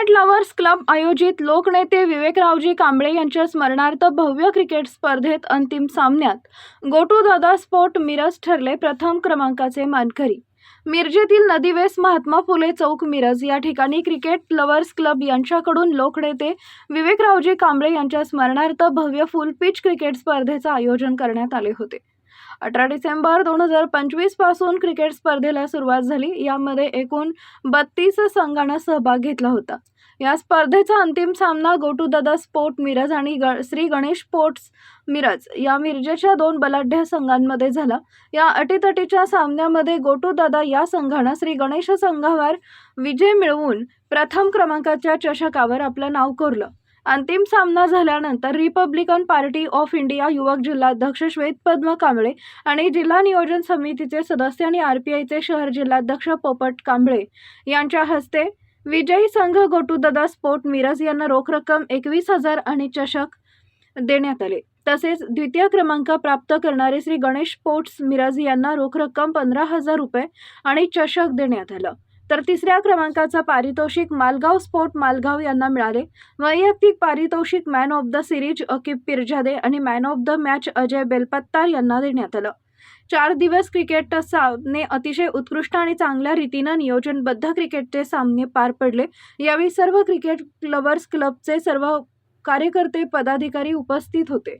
Cricket lovers club आयोजित लोकनेते विवेकरावजी कांबळे यांच्या स्मरणार्थ भव्य क्रिकेट स्पर्धेत अंतिम सामन्यात गोटू दादा स्पोर्ट मिरज ठरले प्रथम क्रमांकाचे मानकरी. मिरजेतील नदीवेस महात्मा फुले चौक मिरज या ठिकाणी क्रिकेट लव्हर्स क्लब यांच्याकडून लोकनेते विवेकरावजी कांबळे यांच्या स्मरणार्थ भव्य फुल पिच क्रिकेट स्पर्धेचं आयोजन करण्यात आले होते. अठरा डिसेंबर दोन हजार पंचवीसपासून क्रिकेट स्पर्धेला सुरुवात झाली. यामध्ये एकूण बत्तीस संघानं सहभाग घेतला होता. या स्पर्धेचा अंतिम सामना गोटूदादा स्पोर्ट मिरज आणि ग श्री गणेश स्पोर्ट्स मिरज या मिरजेच्या दोन बलाढ्य संघांमध्ये झाला. या अटीतटीच्या सामन्यामध्ये गोटूदादा या संघानं श्री गणेश संघावर विजय मिळवून प्रथम क्रमांकाच्या चषकावर आपलं नाव कोरलं. अंतिम सामना झाल्यानंतर रिपब्लिकन पार्टी ऑफ इंडिया युवक जिल्हाध्यक्ष श्वेत पद्म कांबळे आणि जिल्हा नियोजन समितीचे सदस्य आणि आर पी आयचे शहर जिल्हाध्यक्ष पोपट कांबळे यांच्या हस्ते विजयी संघ गोटूदादा स्पोर्ट मिरज यांना रोख रक्कम एकवीस हजार आणि चषक देण्यात आले. तसेच द्वितीय क्रमांक प्राप्त करणारे श्री गणेश स्पोर्ट्स मिरज यांना रोख रक्कम पंधरा हजार रुपये आणि चषक देण्यात आलं. तर तिसऱ्या क्रमांकाचा पारितोषिक मालगाव स्पोर्ट मालगाव यांना मिळाले. वैयक्तिक पारितोषिक man of the series Akib Pirzade आणि man of the match Ajay Belpattar यांना देण्यात आलं. चार दिवस क्रिकेट सामने अतिशय उत्कृष्ट आणि चांगल्या रीतीनं नियोजनबद्ध क्रिकेटचे सामने पार पडले. यावेळी सर्व क्रिकेट लवर्स क्लबचे सर्व कार्यकर्ते पदाधिकारी उपस्थित होते.